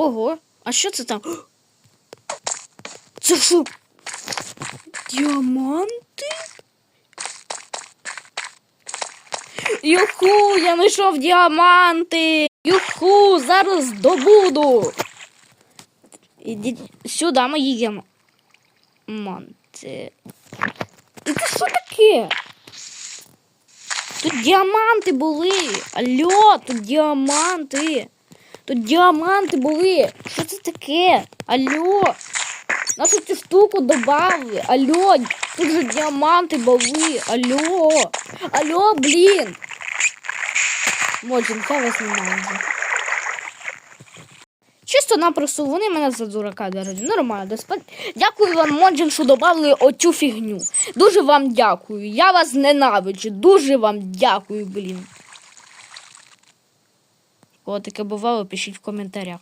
Ого, а що це там? Це що? Діаманти? Юху, я знайшов діаманти. Юху, зараз здобуду. Ідіть сюди, мої діаманти. Це що таке? Тут діаманти були. Алло, тут діаманти. Тут діаманти були. Що це таке? Алло. Нашу цю штуку добавили. Алло, тут же діаманти були. Алло. Алло, блін. Моджин, я вас не маю. Чисто напросто вони мене за дурака держать. Нормально, доспать. Дякую вам, Моджин, що додали оцю фігню. Дуже вам дякую. Я вас ненавиджу. Дуже вам дякую, блін. Коли таке бувало, пишіть в коментарях.